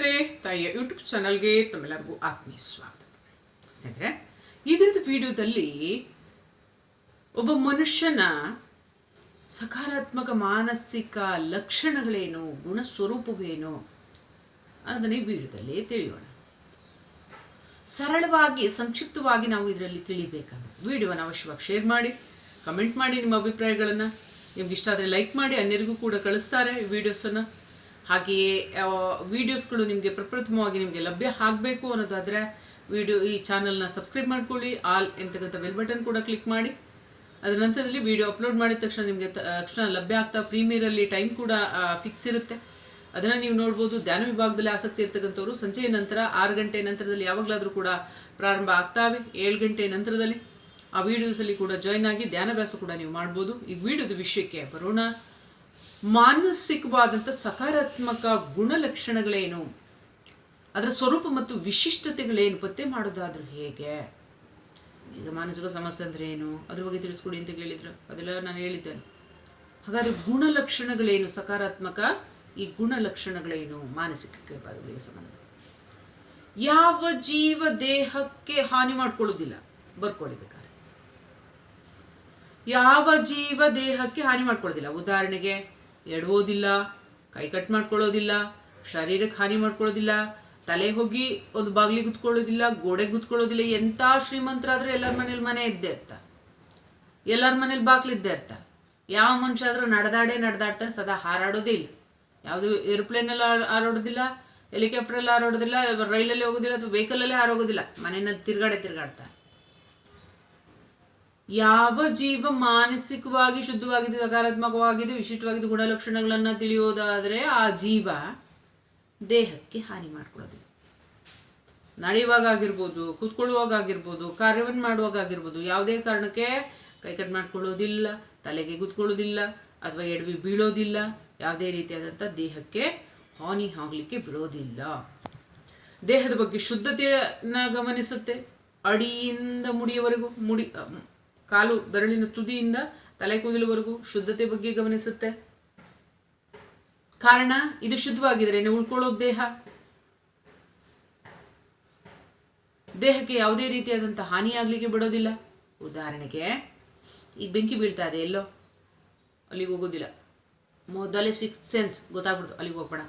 ಸ್ನೇಹಿತರೆ, ತಾಯಿಯ ಯೂಟ್ಯೂಬ್ ಚಾನಲ್ಗೆ ತಮ್ಮೆಲ್ಲರಿಗೂ ಆತ್ಮೀಯ ಸ್ವಾಗತ. ಸ್ನೇಹಿತರೆ, ಈ ವಿಡಿಯೋದಲ್ಲಿ ಒಬ್ಬ ಮನುಷ್ಯನ ಸಕಾರಾತ್ಮಕ ಮಾನಸಿಕ ಲಕ್ಷಣಗಳೇನು ಗುಣ ಸ್ವರೂಪವೇನು ಅನ್ನೋದನ್ನ ಈ ವಿಡಿಯೋದಲ್ಲಿ ತಿಳಿಯೋಣ. ಸರಳವಾಗಿ, ಸಂಕ್ಷಿಪ್ತವಾಗಿ ನಾವು ಇದರಲ್ಲಿ ತಿಳಿಬೇಕಂದ್ರೆ ವಿಡಿಯೋನ ಅವಶ್ಯವಾಗಿ ಶೇರ್ ಮಾಡಿ ಕಮೆಂಟ್ ಮಾಡಿ ನಿಮ್ಮ ಅಭಿಪ್ರಾಯಗಳನ್ನು. ನಿಮ್ಗೆ ಇಷ್ಟ ಆದರೆ ಲೈಕ್ ಮಾಡಿ, ಅನ್ಯರಿಗೂ ಕೂಡ ಕಳಿಸ್ತಾರೆ ವಿಡಿಯೋಸನ್ನು ಹಾಗೆಯೇ ವೀಡಿಯೋಸ್ಗಳು ನಿಮಗೆ ಪ್ರಪ್ರಥಮವಾಗಿ ನಿಮಗೆ ಲಭ್ಯ ಆಗಬೇಕು ಅನ್ನೋದಾದರೆ ವಿಡಿಯೋ ಈ ಚಾನಲ್ನ ಸಬ್ಸ್ಕ್ರೈಬ್ ಮಾಡ್ಕೊಳ್ಳಿ ಆಲ್ ಎಂತಕ್ಕಂಥ ಬೆಲ್ ಬಟನ್ ಕೂಡ ಕ್ಲಿಕ್ ಮಾಡಿ. ಅದರ ನಂತರದಲ್ಲಿ ವಿಡಿಯೋ ಅಪ್ಲೋಡ್ ಮಾಡಿದ ತಕ್ಷಣ ನಿಮಗೆ ತಕ್ಷಣ ಲಭ್ಯ ಆಗ್ತಾ ಪ್ರೀಮಿಯರಲ್ಲಿ ಟೈಮ್ ಕೂಡ ಫಿಕ್ಸ್ ಇರುತ್ತೆ. ಅದನ್ನು ನೀವು ನೋಡ್ಬೋದು. ಧ್ಯಾನ ವಿಭಾಗದಲ್ಲಿ ಆಸಕ್ತಿ ಇರ್ತಕ್ಕಂಥವ್ರು ಸಂಜೆಯ ನಂತರ ಆರು ಗಂಟೆ ನಂತರದಲ್ಲಿ ಯಾವಾಗಲಾದರೂ ಕೂಡ ಪ್ರಾರಂಭ ಆಗ್ತಾವೆ. ಏಳು ಗಂಟೆ ನಂತರದಲ್ಲಿ ಆ ವೀಡಿಯೋಸಲ್ಲಿ ಕೂಡ ಜಾಯ್ನ್ ಆಗಿ ಧ್ಯಾನಾಭ್ಯಾಸ ಕೂಡ ನೀವು ಮಾಡ್ಬೋದು. ಈಗ ವಿಡಿಯೋದ ವಿಷಯಕ್ಕೆ ಬರೋಣ. ಮಾನಸಿಕವಾದಂಥ ಸಕಾರಾತ್ಮಕ ಗುಣಲಕ್ಷಣಗಳೇನು? ಅದರ ಸ್ವರೂಪ ಮತ್ತು ವಿಶಿಷ್ಟತೆಗಳೇನು? ಪತ್ತೆ ಮಾಡೋದಾದ್ರೂ ಹೇಗೆ? ಈಗ ಮಾನಸಿಕ ಸಮಸ್ಯೆ ಅಂದರೆ ಏನು? ಅದ್ರ ಬಗ್ಗೆ ತಿಳಿಸ್ಕೊಡಿ ಅಂತ ಕೇಳಿದ್ರು. ಅದೆಲ್ಲ ನಾನು ಹೇಳಿದ್ದೇನೆ. ಹಾಗಾದರೆ ಗುಣಲಕ್ಷಣಗಳೇನು? ಸಕಾರಾತ್ಮಕ ಈ ಗುಣಲಕ್ಷಣಗಳೇನು? ಬಾಧಗಳಿಗೆ ಸಂಬಂಧ. ಯಾವ ಜೀವ ದೇಹಕ್ಕೆ ಹಾನಿ ಮಾಡ್ಕೊಳ್ಳೋದಿಲ್ಲ? ಬರ್ಕೊಳ್ಳಿ ಯಾವ ಜೀವ ದೇಹಕ್ಕೆ ಹಾನಿ ಮಾಡ್ಕೊಳ್ಳೋದಿಲ್ಲ? ಉದಾಹರಣೆಗೆ ಎಡವೋದಿಲ್ಲ ಕೈ ಕಟ್ ಮಾಡ್ಕೊಳ್ಳೋದಿಲ್ಲ, ಶರೀರಕ್ಕೆ ಹಾನಿ ಮಾಡ್ಕೊಳ್ಳೋದಿಲ್ಲ, ತಲೆ ಹೋಗಿ ಒಂದು ಬಾಗಿಲಿಗೆ ಗುತ್ಕೊಳ್ಳೋದಿಲ್ಲ ಗೋಡೆಗೆ ಗುತ್ಕೊಳ್ಳೋದಿಲ್ಲ, ಎಂಥ ಶ್ರೀಮಂತರಾದರೂ ಎಲ್ಲರ ಮನೇಲಿ ಮನೆ ಇದ್ದೇ ಇರ್ತ ಎಲ್ಲರ ಮನೇಲಿ ಬಾಗ್ಲಿದ್ದೇ ಇರ್ತ ಯಾವ ಮನುಷ್ಯ ಆದರೂ ನಡೆದಾಡೇ ನಡೆದಾಡ್ತಾರೆ ಸದಾ ಹಾರಾಡೋದೇ ಇಲ್ಲ. ಯಾವುದು ಏರೋಪ್ಲೇನಲ್ಲಿ ಹಾರಾಡೋದಿಲ್ಲ ಹೆಲಿಕಾಪ್ಟ್ರಲ್ಲಿ ಹಾರಾಡೋದಿಲ್ಲ ರೈಲಲ್ಲಿ ಹೋಗೋದಿಲ್ಲ, ಅಥವಾ ವೆಹಿಕಲಲ್ಲೇ ಹಾರೋಗೋದಿಲ್ಲ, ಮನೆಯಲ್ಲಿ ತಿರ್ಗಾಡೆ ತಿರ್ಗಾಡ್ತಾರೆ ಯಾವ ಜೀವ ಮಾನಸಿಕವಾಗಿ ಶುದ್ಧವಾಗಿದೆ, ಸಕಾರಾತ್ಮಕವಾಗಿದೆ, ವಿಶಿಷ್ಟವಾಗಿದೆ, ಗುಣಲಕ್ಷಣಗಳನ್ನು ತಿಳಿಯೋದಾದರೆ ಆ ಜೀವ ದೇಹಕ್ಕೆ ಹಾನಿ ಮಾಡ್ಕೊಳ್ಳೋದಿಲ್ಲ ನಡೆಯುವಾಗ ಆಗಿರ್ಬೋದು ಕೂತ್ಕೊಳ್ಳುವಾಗ ಆಗಿರ್ಬೋದು ಕಾರ್ಯವನ್ನು ಮಾಡುವಾಗ ಆಗಿರ್ಬೋದು ಯಾವುದೇ ಕಾರಣಕ್ಕೆ ಕೈ ಕಟ್ ಮಾಡ್ಕೊಳ್ಳೋದಿಲ್ಲ, ತಲೆಗೆ ಗುದ್ಕೊಳ್ಳೋದಿಲ್ಲ ಅಥವಾ ಎಡವಿ ಬೀಳೋದಿಲ್ಲ, ಯಾವುದೇ ರೀತಿಯಾದಂಥ ದೇಹಕ್ಕೆ ಹಾನಿ ಆಗಲಿಕ್ಕೆ ಬಿಡೋದಿಲ್ಲ. ದೇಹದ ಬಗ್ಗೆ ಶುದ್ಧತೆಯನ್ನು ಗಮನಿಸುತ್ತೆ. ಅಡಿಯಿಂದ ಮುಡಿಯವರೆಗೂ, ಮುಡಿ ಕಾಲು ಬೆರಳಿನ ತುದಿಯಿಂದ ತಲೆ ಕೂದಲುವರೆಗೂ ಶುದ್ಧತೆ ಬಗ್ಗೆ ಗಮನಿಸುತ್ತೆ. ಕಾರಣ, ಇದು ಶುದ್ಧವಾಗಿದ್ರೆ ಉಳ್ಕೊಳ್ಳೋದು ದೇಹ. ದೇಹಕ್ಕೆ ಯಾವುದೇ ರೀತಿಯಾದಂಥ ಹಾನಿಯಾಗಲಿಕ್ಕೆ ಬಿಡೋದಿಲ್ಲ. ಉದಾಹರಣೆಗೆ ಈಗ ಬೆಂಕಿ ಬೀಳ್ತಾ ಇದೆ, ಎಲ್ಲೋ? ಅಲ್ಲಿಗೆ ಹೋಗೋದಿಲ್ಲ. ಮೊದಲೇ ಸಿಕ್ಸ್ ಸೆನ್ಸ್ ಗೊತ್ತಾಗ್ಬಿಡ್ತು ಅಲ್ಲಿಗೆ ಹೋಗ್ಬೇಡ.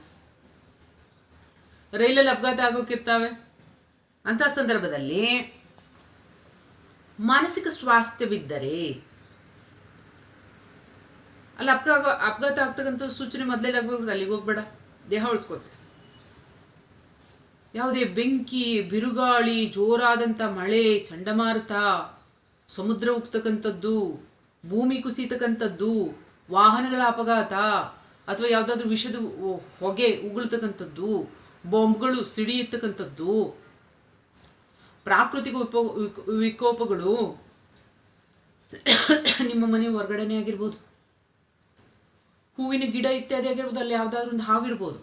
ರೈಲಲ್ಲಿ ಅಪಘಾತ ಆಗೋಕ್ಕಿರ್ತಾವೆ. ಅಂತ ಸಂದರ್ಭದಲ್ಲಿ ಮಾನಸಿಕ ಸ್ವಾಸ್ಥ್ಯವಿದ್ದರೆ. ಅಲ್ಲಿ ಅಪಘಾತ ಅಪಘಾತ ಆಗ್ತಕ್ಕಂಥ ಸೂಚನೆ ಮೊದಲೇ ಆಗ್ಬೇಕು, ಅಲ್ಲಿಗೆ ಹೋಗ್ಬೇಡ. ದೇಹ ಉಳಿಸ್ಕೊತೆ. ಯಾವುದೇ ಬೆಂಕಿ, ಬಿರುಗಾಳಿ, ಜೋರಾದಂಥ ಮಳೆ, ಚಂಡಮಾರುತ, ಸಮುದ್ರ ಉಗ್ತಕ್ಕಂಥದ್ದು ಭೂಮಿ ಕುಸಿತಕ್ಕಂಥದ್ದು, ವಾಹನಗಳ ಅಪಘಾತ, ಅಥವಾ ಯಾವುದಾದ್ರೂ ವಿಷದ ಹೊಗೆ ಉಗುಳ್ತಕ್ಕಂಥದ್ದು, ಬಾಂಬ್ಗಳು ಸಿಡಿಯತಕ್ಕಂಥದ್ದು ಪ್ರಾಕೃತಿಕ ವಿಕೋಪಗಳು ನಿಮ್ಮ ಮನೆ ಹೊರಗಡೆನೇ ಆಗಿರ್ಬೋದು. ಹೂವಿನ ಗಿಡ ಇತ್ಯಾದಿ ಆಗಿರ್ಬೋದು, ಅಲ್ಲಿ ಯಾವುದಾದ್ರೂ ಒಂದು ಹಾವಿರ್ಬೋದು.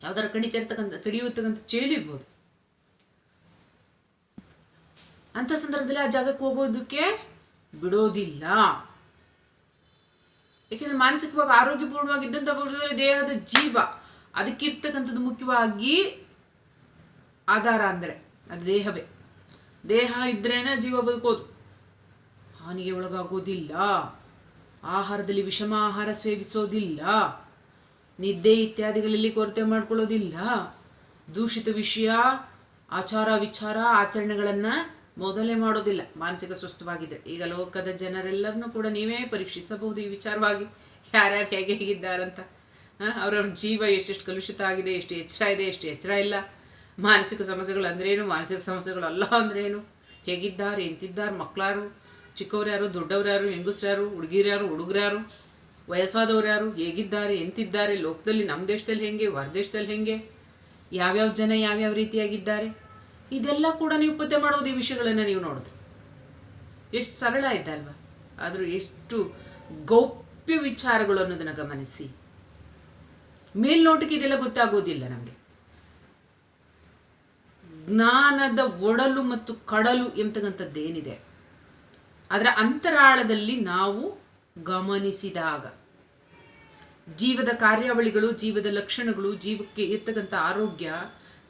ಯಾವ್ದಾರು ಕಡಿತಾ ಇರ್ತಕ್ಕಂಥ ಕಡಿಯುತ್ತಕ್ಕಂಥ ಚೇಳಿರ್ಬೋದು ಅಂತ ಸಂದರ್ಭದಲ್ಲಿ ಆ ಜಾಗಕ್ಕೆ ಹೋಗೋದಕ್ಕೆ ಬಿಡೋದಿಲ್ಲ. ಏಕೆಂದ್ರೆ ಮಾನಸಿಕವಾಗಿ ಆರೋಗ್ಯಪೂರ್ಣವಾಗಿದ್ದಂಥ ಪಕ್ಷದಲ್ಲಿ ದೇಹದ ಜೀವ, ಅದಕ್ಕಿರ್ತಕ್ಕಂಥದ್ದು ಮುಖ್ಯವಾಗಿ ಆಧಾರ ಅಂದರೆ ಅದು ದೇಹವೇ. ದೇಹ ಇದ್ರೇನೆ ಜೀವ ಬದುಕೋದು. ಹಾನಿಗೆ ಒಳಗಾಗೋದಿಲ್ಲ. ಆಹಾರದಲ್ಲಿ ವಿಷಮ ಆಹಾರ ಸೇವಿಸೋದಿಲ್ಲ. ನಿದ್ದೆ ಇತ್ಯಾದಿಗಳಲ್ಲಿ ಕೊರತೆ ಮಾಡ್ಕೊಳ್ಳೋದಿಲ್ಲ. ದೂಷಿತ ವಿಷಯ, ಆಚಾರ ವಿಚಾರ, ಆಚರಣೆಗಳನ್ನು ಮೊದಲೇ ಮಾಡೋದಿಲ್ಲ. ಮಾನಸಿಕ ಸ್ವಸ್ಥವಾಗಿದೆ ಈಗ ಲೋಕದ ಜನರೆಲ್ಲರನ್ನೂ ಕೂಡ ನೀವೇ ಪರೀಕ್ಷಿಸಬಹುದು ಈ ವಿಚಾರವಾಗಿ. ಯಾರ್ಯಾರು ಹೇಗೆ ಹೇಗಿದ್ದಾರಂತ. ಅವರವ್ರ ಜೀವ ಎಷ್ಟೆಷ್ಟು ಕಲುಷಿತ ಆಗಿದೆ, ಎಷ್ಟು ಎಚ್ಚರ ಇದೆ, ಎಷ್ಟು ಎಚ್ಚರ ಇಲ್ಲ. ಮಾನಸಿಕ ಸಮಸ್ಯೆಗಳು ಅಂದ್ರೇನು ಮಾನಸಿಕ ಸಮಸ್ಯೆಗಳು ಅಲ್ಲ ಅಂದ್ರೇನು ಹೇಗಿದ್ದಾರೆ? ಎಂತಿದ್ದಾರೆ? ಮಕ್ಕಳಾರು ಚಿಕ್ಕವ್ರು ಯಾರು ದೊಡ್ಡವ್ರು ಯಾರು ಹೆಂಗಸ್ರು ಯಾರು ಹುಡುಗಿರ್ಯಾರು? ಹುಡುಗರ್ಯಾರು? ವಯಸ್ಸಾದವ್ರು ಯಾರು? ಹೇಗಿದ್ದಾರೆ? ಎಂತಿದ್ದಾರೆ? ಲೋಕದಲ್ಲಿ ನಮ್ಮ ದೇಶದಲ್ಲಿ ಹೆಂಗೆ? ಹೊರದೇಶದಲ್ಲಿ ಹೆಂಗೆ? ಯಾವ್ಯಾವ ಜನ ಯಾವ್ಯಾವ ರೀತಿಯಾಗಿದ್ದಾರೆ? ಇದೆಲ್ಲ ಕೂಡ ನೀವು ಪತ್ತೆ ಮಾಡೋದು ಈ ವಿಷಯಗಳನ್ನು ನೀವು ನೋಡಿದ್ರೆ ಎಷ್ಟು ಸರಳ ಇದ್ದಲ್ವ ಆದರೂ ಎಷ್ಟು ಗೌಪ್ಯ ವಿಚಾರಗಳು ಅನ್ನೋದನ್ನು ಗಮನಿಸಿ. ಮೇಲ್ನೋಟಕ್ಕೆ ಇದೆಲ್ಲ ಗೊತ್ತಾಗೋದಿಲ್ಲ ನಮಗೆ. ಜ್ಞಾನದ ಒಡಲು ಮತ್ತು ಕಡಲು ಎಂಬತಕ್ಕಂಥದ್ದೇನಿದೆ ಅದರ ಅಂತರಾಳದಲ್ಲಿ ನಾವು ಗಮನಿಸಿದಾಗ ಜೀವದ ಕಾರ್ಯಾವಳಿಗಳು, ಜೀವದ ಲಕ್ಷಣಗಳು, ಜೀವಕ್ಕೆ ಇರ್ತಕ್ಕಂಥ ಆರೋಗ್ಯ,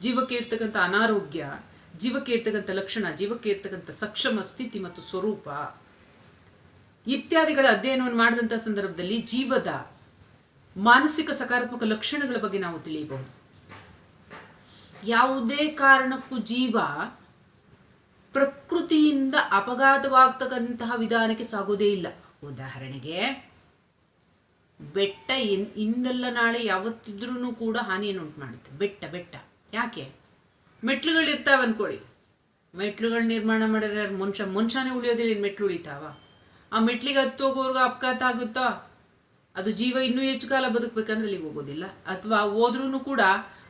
ಜೀವಕ್ಕೆ ಇರ್ತಕ್ಕಂಥ ಅನಾರೋಗ್ಯ, ಜೀವಕ್ಕೆ ಇರ್ತಕ್ಕಂಥ ಲಕ್ಷಣ, ಜೀವಕ್ಕೆ ಇರ್ತಕ್ಕಂಥ ಸಕ್ಷಮ ಸ್ಥಿತಿ ಮತ್ತು ಸ್ವರೂಪ ಇತ್ಯಾದಿಗಳ ಅಧ್ಯಯನವನ್ನು ಮಾಡಿದಂಥ ಸಂದರ್ಭದಲ್ಲಿ ಜೀವದ ಮಾನಸಿಕ ಸಕಾರಾತ್ಮಕ ಲಕ್ಷಣಗಳ ಬಗ್ಗೆ ನಾವು ತಿಳಿಯಬಹುದು. ಯಾವುದೇ ಕಾರಣಕ್ಕೂ ಜೀವ ಪ್ರಕೃತಿಯಿಂದ ಅಪಘಾತವಾಗ್ತಕ್ಕಂತಹ ವಿಧಾನಕ್ಕೆ ಸಾಗೋದೇ ಇಲ್ಲ. ಉದಾಹರಣೆಗೆ, ಬೆಟ್ಟ ಇನ್, ಇಂದೆಲ್ಲ ನಾಳೆ ಯಾವತ್ತಿದ್ರೂ ಕೂಡ ಹಾನಿಯನ್ನು ಉಂಟು ಮಾಡುತ್ತೆ ಬೆಟ್ಟ ಬೆಟ್ಟ. ಯಾಕೆ? ಮೆಟ್ಲುಗಳು ಇರ್ತಾವೆ ಅನ್ಕೊಳ್ಳಿ. ಮೆಟ್ಲುಗಳು ನಿರ್ಮಾಣ ಮಾಡಿದ್ರೆ ಮನುಷ್ಯ ಮನುಷ್ಯನೇ ಉಳಿಯೋದಿಲ್ಲ ಮೆಟ್ಲು ಉಳಿತಾವ. ಆ ಮೆಟ್ಲಿಗೆ ಹತ್ತು ಹೋಗೋರ್ಗೆ ಅಪಘಾತ ಆಗುತ್ತಾ? ಅದು ಜೀವ ಇನ್ನೂ ಹೆಚ್ಚು ಕಾಲ ಬದುಕಬೇಕಂದ್ರೆ ಅಲ್ಲಿಗೆ ಹೋಗೋದಿಲ್ಲ. ಅಥವಾ ಹೋದ್ರೂ ಕೂಡ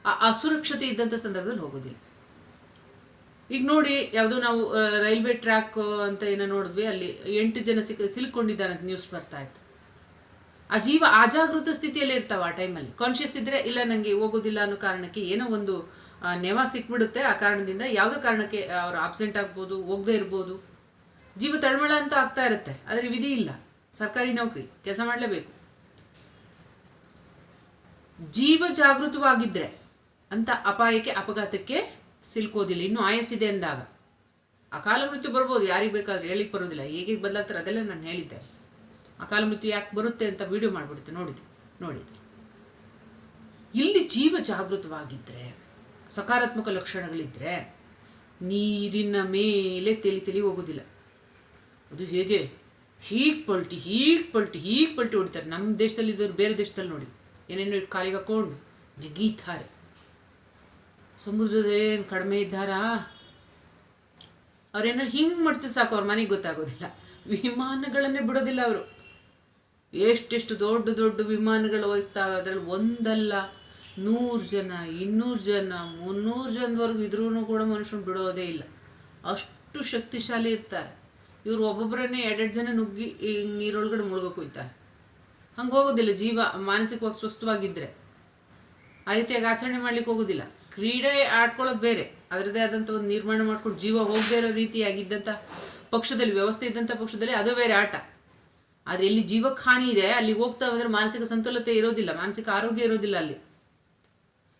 ಆ ಅಸುರಕ್ಷತೆ ಇದ್ದಂಥ ಸಂದರ್ಭದಲ್ಲಿ ಹೋಗೋದಿಲ್ಲ. ಈಗ ನೋಡಿ, ಯಾವುದೋ ನಾವು ರೈಲ್ವೆ ಟ್ರ್ಯಾಕ್ ಅಂತ ಏನೋ ನೋಡಿದ್ವಿ, ಅಲ್ಲಿ ಎಂಟು ಜನ ಸಿಲ್ಕೊಂಡಿದ್ದಾರೆ ಅಂತ ನ್ಯೂಸ್ ಬರ್ತಾ ಇತ್ತು. ಆ ಜೀವ ಅಜಾಗೃತ ಸ್ಥಿತಿಯಲ್ಲಿ ಇರ್ತಾವ ಆ ಟೈಮಲ್ಲಿ ಕಾನ್ಷಿಯಸ್ ಇದ್ದರೆ ಇಲ್ಲ ನನಗೆ ಹೋಗೋದಿಲ್ಲ ಅನ್ನೋ ಕಾರಣಕ್ಕೆ ಏನೋ ಒಂದು ನೆವ ಸಿಕ್ಬಿಡುತ್ತೆ. ಆ ಕಾರಣದಿಂದ ಯಾವುದೋ ಕಾರಣಕ್ಕೆ ಅವ್ರು ಆಬ್ಸೆಂಟ್ ಆಗ್ಬೋದು, ಹೋಗದೇ ಇರ್ಬೋದು. ಜೀವ ತಳಮಳ ಅಂತ ಆಗ್ತಾ ಇರುತ್ತೆ. ಆದರೆ ವಿಧಿ ಇಲ್ಲ. ಸರ್ಕಾರಿ ನೌಕರಿ, ಕೆಲಸ ಮಾಡಲೇಬೇಕು. ಜೀವ ಜಾಗೃತವಾಗಿದ್ದರೆ ಅಂತ ಅಪಾಯಕ್ಕೆ ಅಪಘಾತಕ್ಕೆ ಸಿಲ್ಕೋದಿಲ್ಲ. ಇನ್ನೂ ಆಯಸ್ಸಿದೆ ಅಂದಾಗ. ಅಕಾಲ ಮೃತ್ಯು ಬರ್ಬೋದು, ಯಾರಿಗೆ ಬೇಕಾದ್ರೆ ಹೇಳಿಕ್ಕೆ ಬರೋದಿಲ್ಲ. ಹೇಗೆ ಬದಲಾಗ್ತಾರೆ ಅದೆಲ್ಲ ನಾನು ಹೇಳಿದ್ದೆ. ಅಕಾಲ ಮೃತ್ಯು ಯಾಕೆ ಬರುತ್ತೆ ಅಂತ ವಿಡಿಯೋ ಮಾಡಿಬಿಡುತ್ತೆ, ನೋಡಿದ್ದೆ ನೋಡಿದ್ದೆ. ಇಲ್ಲಿ ಜೀವ ಜಾಗೃತವಾಗಿದ್ದರೆ ಸಕಾರಾತ್ಮಕ ಲಕ್ಷಣಗಳಿದ್ದರೆ ನೀರಿನ ಮೇಲೆ ತೆಲಿ ತೆಲಿ ಹೋಗೋದಿಲ್ಲ. ಅದು ಹೇಗೆ? ಹೀಗೆ ಪಲ್ಟಿ ಹೀಗೆ ಪಲ್ಟಿ ಹೀಗೆ ಪಲ್ಟಿ ಹೊಡಿತಾರೆ. ನಮ್ಮ ದೇಶದಲ್ಲಿ ಇದ್ದವ್ರು ಬೇರೆ ದೇಶದಲ್ಲಿ ನೋಡಿ. ಏನೇನು ಕಾಲಿಗೆ ಹಾಕೊಂಡು ನೆಗೀತಾರೆ. ಸಮುದ್ರದಲ್ಲಿ ಏನು ಕಡಿಮೆ ಇದ್ದಾರಾ? ಅವ್ರೇನೋ ಹಿಂಗೆ ಮಾಡ್ತಿ ಸಾಕು, ಅವ್ರ ಮನೆಗೆ ಗೊತ್ತಾಗೋದಿಲ್ಲ. ವಿಮಾನಗಳನ್ನೇ ಬಿಡೋದಿಲ್ಲ ಅವರು. ಎಷ್ಟೆಷ್ಟು ದೊಡ್ಡ ದೊಡ್ಡ ವಿಮಾನಗಳು ಹೋಗ್ತಾವೆ, ಅದರಲ್ಲಿ ಒಂದಲ್ಲ, ನೂರು ಜನ, ಇನ್ನೂರು ಜನ, ಮುನ್ನೂರು ಜನದವರೆಗೂ ಇದ್ರೂ ಕೂಡ ಮನುಷ್ಯನ ಬಿಡೋದೇ ಇಲ್ಲ. ಅಷ್ಟು ಶಕ್ತಿಶಾಲಿ ಇರ್ತಾರೆ. ಇವರು ಒಬ್ಬೊಬ್ಬರನ್ನೇ ಎರಡೆರಡು ಜನ ನುಗ್ಗಿ ನೀರೊಳಗಡೆ ಮುಳುಗೋಕೆ ಹೋಗ್ತಾರೆ ಹಂಗೆ ಹೋಗೋದಿಲ್ಲ ಜೀವ, ಮಾನಸಿಕವಾಗಿ ಸ್ವಸ್ಥವಾಗಿದ್ದರೆ ಆ ರೀತಿಯಾಗಿ ಆಚರಣೆ ಮಾಡ್ಲಿಕ್ಕೆ ಹೋಗೋದಿಲ್ಲ. ಕ್ರೀಡೆ ಆಡ್ಕೊಳ್ಳೋದು ಬೇರೆ. ಅದರದೇ ಆದಂಥ ಒಂದು ನಿರ್ಮಾಣ ಮಾಡ್ಕೊಂಡು ಜೀವ ಹೋಗದೇ ಇರೋ ರೀತಿಯಾಗಿದ್ದಂಥ ಪಕ್ಷದಲ್ಲಿ, ವ್ಯವಸ್ಥೆ ಇದ್ದಂಥ ಪಕ್ಷದಲ್ಲಿ ಅದು ಬೇರೆ ಆಟ. ಆದರೆ ಇಲ್ಲಿ ಜೀವಕ್ಕೆ ಹಾನಿ ಇದೆ, ಅಲ್ಲಿ ಹೋಗ್ತಾ ಹೋದ್ರೆ ಮಾನಸಿಕ ಸಂತುಲತೆ ಇರೋದಿಲ್ಲ, ಮಾನಸಿಕ ಆರೋಗ್ಯ ಇರೋದಿಲ್ಲ ಅಲ್ಲಿ.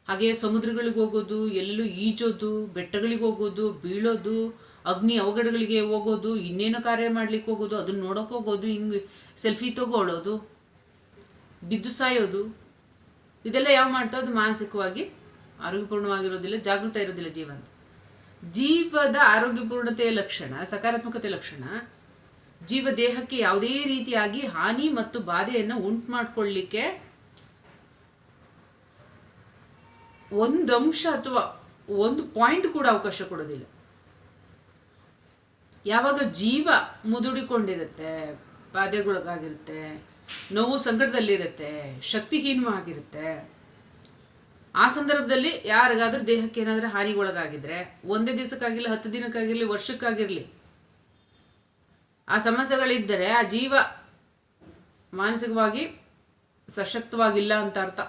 ಹಾಗೆ ಸಮುದ್ರಗಳಿಗೆ ಹೋಗೋದು ಎಲ್ಲೂ ಈಜೋದು, ಬೆಟ್ಟಗಳಿಗೆ ಹೋಗೋದು, ಬೀಳೋದು, ಅಗ್ನಿ ಅವಘಡಗಳಿಗೆ ಹೋಗೋದು, ಇನ್ನೇನು ಕಾರ್ಯ ಮಾಡ್ಲಿಕ್ಕೆ ಹೋಗೋದು, ಅದನ್ನ ನೋಡೋಕೆ ಹೋಗೋದು, ಹಿಂಗೆ ಸೆಲ್ಫಿ ತಗೊಳ್ಳೋದು ಬಿದ್ದು ಸಾಯೋದು, ಇದೆಲ್ಲ ಯಾವ ಮಾಡ್ತಾ ಅದು ಮಾನಸಿಕವಾಗಿ ಆರೋಗ್ಯಪೂರ್ಣವಾಗಿರೋದಿಲ್ಲ, ಜಾಗೃತ ಇರೋದಿಲ್ಲ ಜೀವ ಅಂತ. ಜೀವದ ಆರೋಗ್ಯಪೂರ್ಣತೆಯ ಲಕ್ಷಣ ಸಕಾರಾತ್ಮಕತೆ ಲಕ್ಷಣ, ಜೀವ ದೇಹಕ್ಕೆ ಯಾವುದೇ ರೀತಿಯಾಗಿ ಹಾನಿ ಮತ್ತು ಬಾಧೆಯನ್ನು ಉಂಟು ಮಾಡಿಕೊಳ್ಳಿಕ್ಕೆ ಒಂದಂಶ ಅಥವಾ ಒಂದು ಪಾಯಿಂಟ್ ಕೂಡ ಅವಕಾಶ ಕೊಡೋದಿಲ್ಲ. ಯಾವಾಗ ಜೀವ ಮುದುಡಿಕೊಂಡಿರುತ್ತೆ, ಬಾಧೆಗೊಳಗಾಗಿರುತ್ತೆ, ನೋವು ಸಂಕಟದಲ್ಲಿರುತ್ತೆ, ಶಕ್ತಿಹೀನವಾಗಿರುತ್ತೆ ಆ ಸಂದರ್ಭದಲ್ಲಿ ಯಾರಿಗಾದ್ರೂ ದೇಹಕ್ಕೆ ಏನಾದರೂ ಹಾನಿಗೊಳಗಾಗಿದ್ರೆ, ಒಂದೇ ದಿವಸಕ್ಕಾಗಿರಲಿ, ಹತ್ತು ದಿನಕ್ಕಾಗಿರಲಿ, ವರ್ಷಕ್ಕಾಗಿರಲಿ, ಆ ಸಮಸ್ಯೆಗಳಿದ್ದರೆ ಆ ಜೀವ ಮಾನಸಿಕವಾಗಿ ಸಶಕ್ತವಾಗಿಲ್ಲ ಅಂತ ಅರ್ಥ.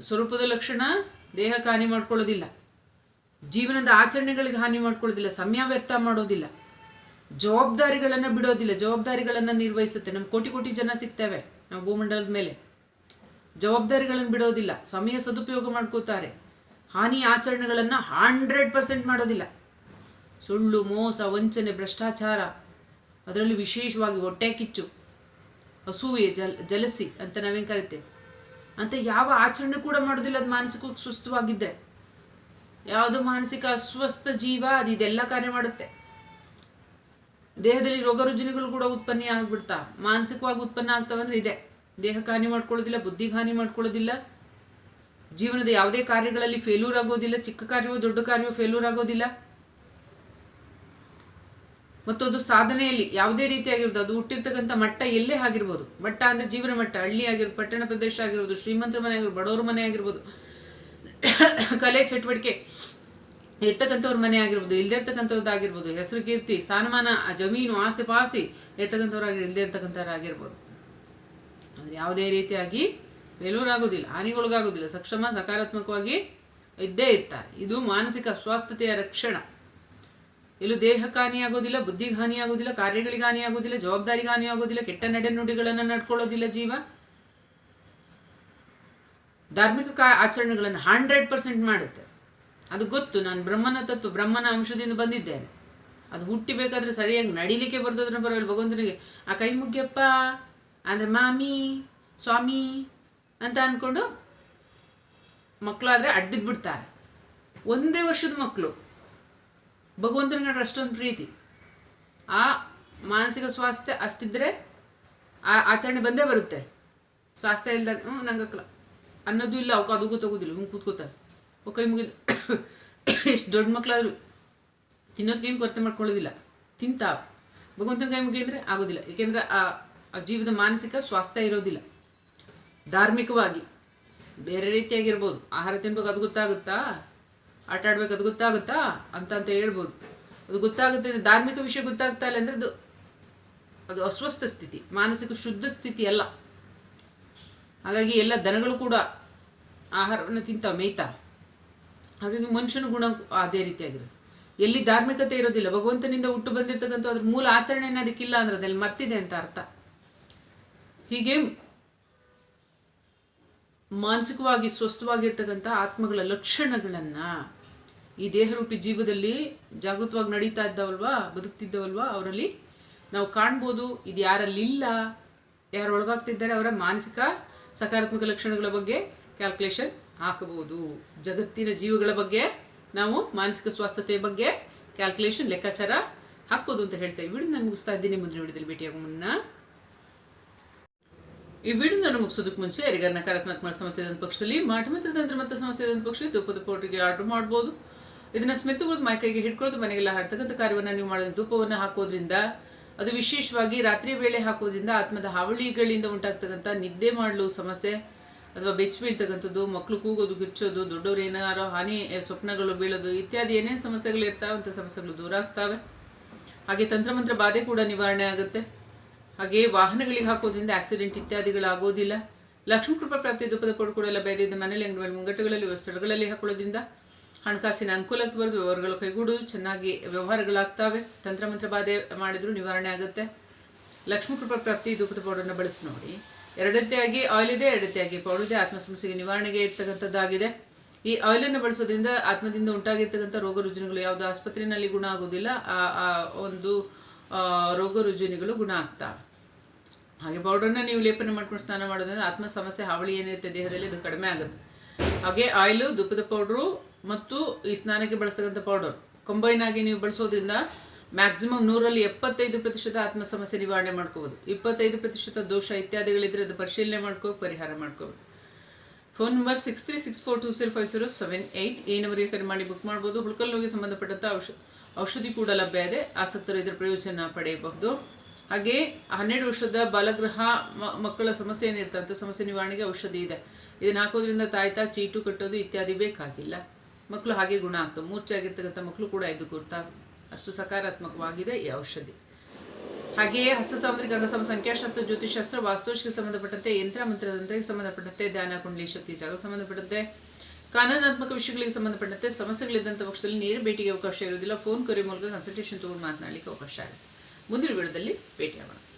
ಸ್ವರೂಪದ ಲಕ್ಷಣ ದೇಹಕ್ಕೆ ಹಾನಿ ಮಾಡ್ಕೊಳ್ಳೋದಿಲ್ಲ. ಜೀವನದ ಆಚರಣೆಗಳಿಗೆ ಹಾನಿ ಮಾಡ್ಕೊಳ್ಳೋದಿಲ್ಲ. ಸಮಯ ವ್ಯರ್ಥ ಮಾಡೋದಿಲ್ಲ. ಜವಾಬ್ದಾರಿಗಳನ್ನು ಬಿಡೋದಿಲ್ಲ. ಜವಾಬ್ದಾರಿಗಳನ್ನು ನಿರ್ವಹಿಸುತ್ತೆ. ನಮ್ಮ ಕೋಟಿ ಕೋಟಿ ಜನ ಸಿಗ್ತೇವೆ. ನಾವು ಭೂಮಂಡಲದ ಮೇಲೆ. ಜವಾಬ್ದಾರಿಗಳನ್ನು ಬಿಡೋದಿಲ್ಲ, ಸಮಯ ಸದುಪಯೋಗ ಮಾಡ್ಕೋತಾರೆ. ಹಾನಿ ಆಚರಣೆಗಳನ್ನು ಹಂಡ್ರೆಡ್ ಪರ್ಸೆಂಟ್ ಮಾಡೋದಿಲ್ಲ. ಸುಳ್ಳು, ಮೋಸ, ವಂಚನೆ, ಭ್ರಷ್ಟಾಚಾರ, ಅದರಲ್ಲಿ ವಿಶೇಷವಾಗಿ ಹೊಟ್ಟೆ ಕಿಚ್ಚು, ಅಸೂಯೆ, ಜಲ್, ಜಲಸಿ ಅಂತ ನಾವೇನು ಕರಿತೇವೆ? ಅಂತ ಯಾವ ಆಚರಣೆ ಕೂಡ ಮಾಡೋದಿಲ್ಲ, ಅದು ಮಾನಸಿಕವಾಗಿ ಸುಸ್ಥವಾಗಿದ್ದರೆ ಯಾವುದೋ ಮಾನಸಿಕ ಅಸ್ವಸ್ಥ ಜೀವ, ಅದು ಇದೆಲ್ಲ ಕಾರ್ಯ ಮಾಡುತ್ತೆ. ದೇಹದಲ್ಲಿ ರೋಗ ರುಜಿನಗಳು ಕೂಡ ಉತ್ಪನ್ನ ಆಗ್ಬಿಡ್ತಾ, ಮಾನಸಿಕವಾಗಿ ಉತ್ಪನ್ನ ಆಗ್ತಾವಂದ್ರೆ ಇದೆ. ದೇಹಕ್ಕೆ ಹಾನಿ ಮಾಡ್ಕೊಳ್ಳೋದಿಲ್ಲ ಬುದ್ಧಿಗೆ ಹಾನಿ ಮಾಡ್ಕೊಳ್ಳೋದಿಲ್ಲ. ಜೀವನದ ಯಾವುದೇ ಕಾರ್ಯಗಳಲ್ಲಿ ಫೇಲ್ಯೂರ್ ಆಗೋದಿಲ್ಲ, ಚಿಕ್ಕ ಕಾರ್ಯವೋ ದೊಡ್ಡ ಕಾರ್ಯವೋ ಫೇಲ್ಯೂರ್ ಆಗೋದಿಲ್ಲ. ಮತ್ತೊಂದು ಸಾಧನೆಯಲ್ಲಿ ಯಾವುದೇ ರೀತಿಯಾಗಿರ್ಬೋದು ಅದು ಹುಟ್ಟಿರ್ತಕ್ಕಂಥ ಮಟ್ಟ ಎಲ್ಲೇ ಆಗಿರ್ಬೋದು. ಮಟ್ಟ ಅಂದರೆ ಜೀವನ ಮಟ್ಟ, ಹಳ್ಳಿ ಆಗಿರ್ಬೋದು, ಪಟ್ಟಣ ಪ್ರದೇಶ ಆಗಿರ್ಬೋದು, ಶ್ರೀಮಂತರ ಮನೆ ಆಗಿರ್ಬೋದು, ಬಡವರ ಮನೆ ಆಗಿರ್ಬೋದು. ಕಲೆ ಚಟುವಟಿಕೆ ಇರ್ತಕ್ಕಂಥವ್ರ ಮನೆ ಆಗಿರ್ಬೋದು ಇಲ್ಲದೆ ಇರ್ತಕ್ಕಂಥದ್ದು ಆಗಿರ್ಬೋದು, ಹೆಸರು ಕೀರ್ತಿ, ಸ್ಥಾನಮಾನ, ಜಮೀನು, ಆಸ್ತಿ ಪಾಸ್ತಿ ಇರ್ತಕ್ಕಂಥವ್ರಾಗಿ ಇಲ್ಲದೆ ಇರ್ತಕ್ಕಂಥವ್ರು ಆಗಿರ್ಬೋದು ಅಂದರೆ ಯಾವುದೇ ರೀತಿಯಾಗಿ ಫೇಲ್ಯೂರ್ ಆಗೋದಿಲ್ಲ ಹಾನಿಗೊಳಗಾಗೋದಿಲ್ಲ ಸಕ್ಷಮ, ಸಕಾರಾತ್ಮಕವಾಗಿ ಇದ್ದೇ ಇರ್ತಾರೆ. ಇದು ಮಾನಸಿಕ ಅಸ್ವಾಸ್ಥತೆಯ ರಕ್ಷಣ. ಎಲ್ಲೂ ದೇಹಕ್ಕೆ ಹಾನಿಯಾಗೋದಿಲ್ಲ ಬುದ್ಧಿಗೆ ಹಾನಿಯಾಗೋದಿಲ್ಲ ಕಾರ್ಯಗಳಿಗೆ ಹಾನಿಯಾಗೋದಿಲ್ಲ ಜವಾಬ್ದಾರಿಗೆ ಹಾನಿಯಾಗೋದಿಲ್ಲ ಕೆಟ್ಟ ನಡೆನುಡಿಗಳನ್ನು ನಡ್ಕೊಳ್ಳೋದಿಲ್ಲ ಜೀವ. ಧಾರ್ಮಿಕ ಕಾ ಆಚರಣೆಗಳನ್ನು ಹಂಡ್ರೆಡ್ ಪರ್ಸೆಂಟ್ ಮಾಡುತ್ತೆ. ಅದು ಗೊತ್ತು, ನಾನು ಬ್ರಹ್ಮನ ತತ್ವ, ಬ್ರಹ್ಮನ ಅಂಶದಿಂದ ಬಂದಿದ್ದೇನೆ. ಅದು ಹುಟ್ಟಿಬೇಕಾದ್ರೆ ಸರಿಯಾಗಿ ನಡಿಲಿಕ್ಕೆ ಬರ್ತದ್ರೆ ಪರವಾಗಿಲ್ಲ. ಭಗವಂತನಿಗೆ, ಆ ಕೈ ಮುಗ್ಯಪ್ಪ ಅಂದರೆ ಮಾಮಿ, ಸ್ವಾಮಿ ಅಂತ ಅಂದ್ಕೊಂಡು ಮಕ್ಕಳಾದರೆ ಅಡ್ಡಿದ್ ಬಿಡ್ತಾರೆ. ಒಂದೇ ವರ್ಷದ ಮಕ್ಕಳು ಭಗವಂತನಿಗೆ ಅಷ್ಟೊಂದು ಪ್ರೀತಿ. ಆ ಮಾನಸಿಕ ಸ್ವಾಸ್ಥ್ಯ ಅಷ್ಟಿದ್ರೆ ಆ ಆಚರಣೆ ಬಂದೇ ಬರುತ್ತೆ. ಸ್ವಾಸ್ಥ್ಯ ಇಲ್ಲದ ಹ್ಞೂ ನಂಗೆ ಅಕ್ಕಲ್ಲ ಅನ್ನೋದು ಇಲ್ಲ ಅವಕ್ಕೆ ಅದು ತಗೋದಿಲ್ಲ ಹಿಂಗೆ ಕೂತ್ಕೋತಾರೆ. ಕೈ ಮುಗಿದು ಎಷ್ಟು ದೊಡ್ಡ ಮಕ್ಕಳಾದ್ರು ತಿನ್ನೋದಕ್ಕೇನು ಕೊರತೆ ಮಾಡ್ಕೊಳ್ಳೋದಿಲ್ಲ. ತಿಂತಾವ. ಭಗವಂತನ ಕೈ ಮುಗಿದ್ರೆ ಆಗೋದಿಲ್ಲ. ಏಕೆಂದರೆ ಆ ಆ ಜೀವದ ಮಾನಸಿಕ ಸ್ವಾಸ್ಥ್ಯ ಇರೋದಿಲ್ಲ. ಧಾರ್ಮಿಕವಾಗಿ ಬೇರೆ ರೀತಿಯಾಗಿರ್ಬೋದು. ಆಹಾರ ತಿನ್ಬೇಕು, ಅದು ಗೊತ್ತಾಗುತ್ತಾ? ಆಟ ಆಡ್ಬೇಕು, ಅದು ಗೊತ್ತಾಗುತ್ತಾ? ಅಂತ ಅಂತ ಹೇಳ್ಬೋದು. ಅದು ಗೊತ್ತಾಗುತ್ತೆ ಧಾರ್ಮಿಕ ವಿಷಯ ಗೊತ್ತಾಗ್ತಾ ಇಲ್ಲ ಅಂದರೆ ಅದು ಅದು ಅಸ್ವಸ್ಥ ಸ್ಥಿತಿ, ಮಾನಸಿಕ ಶುದ್ಧ ಸ್ಥಿತಿ ಅಲ್ಲ. ಹಾಗಾಗಿ ಎಲ್ಲ ದನಗಳು ಕೂಡ ಆಹಾರವನ್ನು ತಿಂತಾವೆ, ಮೇಯ್ತಾ? ಹಾಗಾಗಿ ಮನುಷ್ಯನ ಗುಣ ಅದೇ ರೀತಿಯಾಗಿರುತ್ತೆ ಎಲ್ಲಿ ಧಾರ್ಮಿಕತೆ ಇರೋದಿಲ್ಲ, ಭಗವಂತನಿಂದ ಹುಟ್ಟು ಬಂದಿರತಕ್ಕಂಥ ಅದ್ರ ಮೂಲ ಆಚರಣೆ ಅದಕ್ಕಿಲ್ಲ ಅಂದ್ರೆ ಅದಲ್ಲಿ ಮರ್ತಿದೆ ಅಂತ ಅರ್ಥ. ಹೀಗೆ ಮಾನಸಿಕವಾಗಿ ಸ್ವಸ್ಥವಾಗಿರ್ತಕ್ಕಂಥ ಆತ್ಮಗಳ ಲಕ್ಷಣಗಳನ್ನು ಈ ದೇಹರೂಪಿ ಜೀವದಲ್ಲಿ ಜಾಗೃತವಾಗಿ ನಡೀತಾ ಇದ್ದಾವಲ್ವಾ, ಬದುಕ್ತಿದ್ದವಲ್ವಾ, ಅವರಲ್ಲಿ ನಾವು ಕಾಣ್ಬೋದು ಇದು ಯಾರಲ್ಲಿ ಇಲ್ಲ ಯಾರು ಒಳಗಾಗ್ತಿದ್ದಾರೆ ಅವರ ಮಾನಸಿಕ ಸಕಾರಾತ್ಮಕ ಲಕ್ಷಣಗಳ ಬಗ್ಗೆ ಕ್ಯಾಲ್ಕುಲೇಷನ್ ಹಾಕಬಹುದು. ಜಗತ್ತಿನ ಜೀವಗಳ ಬಗ್ಗೆ ನಾವು ಮಾನಸಿಕ ಸ್ವಾಸ್ಥತೆಯ ಬಗ್ಗೆ ಕ್ಯಾಲ್ಕುಲೇಷನ್ ಲೆಕ್ಕಾಚಾರ ಹಾಕ್ಬೋದು ಅಂತ ಹೇಳ್ತಾ ಈ ವಿಡಿಯೋ ನಾನು ಮುಗಿಸ್ತಾ ಇದ್ದೀನಿ. ಮುಂದಿನ ವಿಡಿಯೋದಲ್ಲಿ ಭೇಟಿಯಾಗೋ ಮುನ್ನ ಈ ವಿಡಿಯೋನ ಮುಗಿಸೋದಕ್ಕೆ ಮುಂಚೆ ಯಾರಿಗಾರ ನಕಾರಾತ್ಮಕ ಸಮಸ್ಯೆ ಇದ್ದಂಥ ಪಕ್ಷದಲ್ಲಿ ಮಾಟ ಮತ್ತು ತಂತ್ರ ಮತ್ತು ಸಮಸ್ಯೆ ಇದ್ದಂಥ ಪಕ್ಷ ತುಪ್ಪದ ಪೌಡ್ರಿಗೆ ಆರ್ಡರ್ ಮಾಡ್ಬೋದು. ಇದನ್ನ ಮೈ ಮೈಕೈಗೆ ಹಿಡ್ಕೊಳ್ಳೋದು ಮನೆಗೆಲ್ಲ ಹಾಡ್ತಕ್ಕಂಥ ಕಾರ್ಯವನ್ನು ನೀವು ಮಾಡೋದು ಧೂಪವನ್ನು ಹಾಕೋದ್ರಿಂದ ಅದು ವಿಶೇಷವಾಗಿ ರಾತ್ರಿ ವೇಳೆ ಹಾಕೋದ್ರಿಂದ ಆತ್ಮದ ಹಾವಳಿಗಳಿಂದ ಉಂಟಾಗ್ತಕ್ಕಂಥ ನಿದ್ದೆ ಮಾಡಲು ಸಮಸ್ಯೆ, ಅಥವಾ ಬೆಚ್ಚ ಬೀಳ್ತಕ್ಕಂಥದ್ದು ಮಕ್ಕಳು ಕೂಗೋದು, ಗಿಚ್ಚೋದು, ದೊಡ್ಡವ್ರು ಏನಾರೋ ಹಾನಿ ಸ್ವಪ್ನಗಳು ಬೀಳೋದು ಇತ್ಯಾದಿ ಏನೇನು ಸಮಸ್ಯೆಗಳು ಇರ್ತಾವಂಥ ಸಮಸ್ಯೆಗಳು ದೂರ ಆಗ್ತಾವೆ. ಹಾಗೆ ತಂತ್ರಮಂತ್ರ ಬಾಧೆ ಕೂಡ ನಿವಾರಣೆ ಆಗುತ್ತೆ. ಹಾಗೆ ವಾಹನಗಳಿಗೆ ಹಾಕೋದ್ರಿಂದ ಆಕ್ಸಿಡೆಂಟ್ ಇತ್ಯಾದಿಗಳಾಗೋದಿಲ್ಲ ಲಕ್ಷ್ಮೀ ಕೃಪಾ ಪ್ರಾಪ್ತಿ ದುಪ್ಪದ ಕೊಡು ಕೂಡ ಬೇರೆ ಮನೇಲಿ ಮುಂಗಟ್ಟುಗಳಲ್ಲಿ ಸ್ಥಳಗಳಲ್ಲಿ ಹಾಕೊಳ್ಳೋದ್ರಿಂದ ಹಣಕಾಸಿನ ಅನುಕೂಲತೆ ಬರೋದು ವ್ಯವಹಾರಗಳು ಕೈಗೂಡೋದು, ಚೆನ್ನಾಗಿ ವ್ಯವಹಾರಗಳಾಗ್ತವೆ. ತಂತ್ರಮಂತ್ರ ಬಾಧೆ ಮಾಡಿದರೂ ನಿವಾರಣೆ ಆಗುತ್ತೆ. ಲಕ್ಷ್ಮೀ ಕೃಪಾ ಪ್ರಾಪ್ತಿ ಧೂಪದ ಪೌಡರ್ನ ಬಳಸಿ ನೋಡಿ. ಎರಡತ್ತೆಯಾಗಿ ಆಯಿಲ್ ಇದೆ ಎರಡತ್ತೆಯಾಗಿ ಪೌಡರ್ ಇದೆ. ಆತ್ಮ ಸಮಸ್ಯೆಗೆ ನಿವಾರಣೆಗೆ ಇರ್ತಕ್ಕಂಥದ್ದಾಗಿದೆ. ಈ ಆಯಿಲನ್ನು ಬಳಸೋದ್ರಿಂದ ಆತ್ಮದಿಂದ ಉಂಟಾಗಿರ್ತಕ್ಕಂಥ ರೋಗ ರುಜಿನಗಳು ಯಾವುದು ಆಸ್ಪತ್ರೆಯಲ್ಲಿ ಗುಣ ಆಗೋದಿಲ್ಲ ಆ, ಒಂದು ರೋಗ ರುಜಿನಿಗಳು ಗುಣ ಆಗ್ತಾವೆ ಹಾಗೆ ಪೌಡರ್ನ ನೀವು ಲೇಪನ ಮಾಡ್ಕೊಂಡು ಸ್ನಾನ ಮಾಡೋದಂದ್ರೆ ಆತ್ಮ ಸಮಸ್ಯೆ, ಹಾವಳಿ ಏನಿರುತ್ತೆ ದೇಹದಲ್ಲಿ ಅದು ಕಡಿಮೆ ಆಗುತ್ತೆ. ಹಾಗೆ ಆಯಿಲು ದುಪ್ಪದ ಪೌಡ್ರು ಮತ್ತು ಈ ಸ್ನಾನಕ್ಕೆ ಬಳಸ್ತಕ್ಕಂಥ ಪೌಡರ್ ಕಂಬೈನ್ ಆಗಿ ನೀವು ಬಳಸೋದ್ರಿಂದ ಮ್ಯಾಕ್ಸಿಮಮ್ ನೂರಲ್ಲಿ ಎಪ್ಪತ್ತೈದು ಪ್ರತಿಶತ ಆತ್ಮ ಸಮಸ್ಯೆ ನಿವಾರಣೆ ಮಾಡ್ಕೋಬೋದು. ಇಪ್ಪತ್ತೈದು ಪ್ರತಿಶತ ದೋಷ ಇತ್ಯಾದಿಗಳಿದ್ರೆ ಅದು ಪರಿಶೀಲನೆ ಮಾಡ್ಕೋ ಪರಿಹಾರ ಮಾಡ್ಕೋಬೇಕು. Phone number six three six four two zero five zero seven eight ಈ ನಂಬರಿಗೆ ಕರೆ ಮಾಡಿ ಬುಕ್ ಮಾಡ್ಬೋದು. ಹುಳ್ಕಲ್ಲೋಗಿ ಸಂಬಂಧಪಟ್ಟಂಥ ಔಷ ಔಷಧಿ ಕೂಡ ಲಭ್ಯ ಇದೆ. ಆಸಕ್ತರು ಇದರ ಪ್ರಯೋಜನ ಪಡೆಯಬಹುದು. ಹಾಗೆ ಹನ್ನೆರಡು ವರ್ಷದ ಬಾಲಗೃಹ ಮಕ್ಕಳ ಸಮಸ್ಯೆ ಏನಿರುತ್ತೆ ಅಂಥ ಸಮಸ್ಯೆ ನಿವಾರಣೆಗೆ ಔಷಧಿ ಇದೆ. ಇದನ್ನು ಹಾಕೋದ್ರಿಂದ ತಾಯ್ತಾ, ಚೀಟು ಕಟ್ಟೋದು ಇತ್ಯಾದಿ ಬೇಕಾಗಿಲ್ಲ. ಮಕ್ಕಳು ಹಾಗೆ ಗುಣ ಆಗ್ತವೆ. ಮೂರ್ಛೆ ಆಗಿರ್ತಕ್ಕಂಥ ಮಕ್ಕಳು ಕೂಡ ಇದು ಕೂರ್ತಾವೆ ಅಷ್ಟು ಸಕಾರಾತ್ಮಕವಾಗಿದೆ ಈ ಔಷಧಿ. ಹಾಗೆಯೇ ಹಸ್ತ ಸಾಮುದ್ರಿಕ ಅಂಗಸಮ ಸಂಖ್ಯಾಶಾಸ್ತ್ರ ಜ್ಯೋತಿಷಾಸ್ತ್ರ ವಾಸ್ತುಶಿಗೆ ಸಂಬಂಧಪಟ್ಟಂತೆ ಯಂತ್ರ ಮಂತ್ರತಂತ್ರಕ್ಕೆ ಸಂಬಂಧಪಟ್ಟಂತೆ ಧ್ಯಾನ, ಕುಂಡಲಿ, ಶಕ್ತಿ ಜಾಗಕ್ಕೆ ಸಂಬಂಧಪಟ್ಟಂತೆ ಕಾನೂನಾತ್ಮಕ ವಿಷಯಗಳಿಗೆ ಸಂಬಂಧಪಟ್ಟಂತೆ ಸಮಸ್ಯೆಗಳಿದ್ದಂಥ ಪಕ್ಷದಲ್ಲಿ ನೇರ ಭೇಟಿಗೆ ಅವಕಾಶ ಇರೋದಿಲ್ಲ ಫೋನ್ ಕರೆ ಮೂಲಕ ಕನ್ಸಲ್ಟೇಷನ್ ತಗೊಂಡು ಮಾತನಾಡಲಿಕ್ಕೆ ಅವಕಾಶ ಆಗುತ್ತೆ. ಮುಂದಿನ ವಿಡಿಯೋದಲ್ಲಿ ಭೇಟಿಯಾಗೋಣ.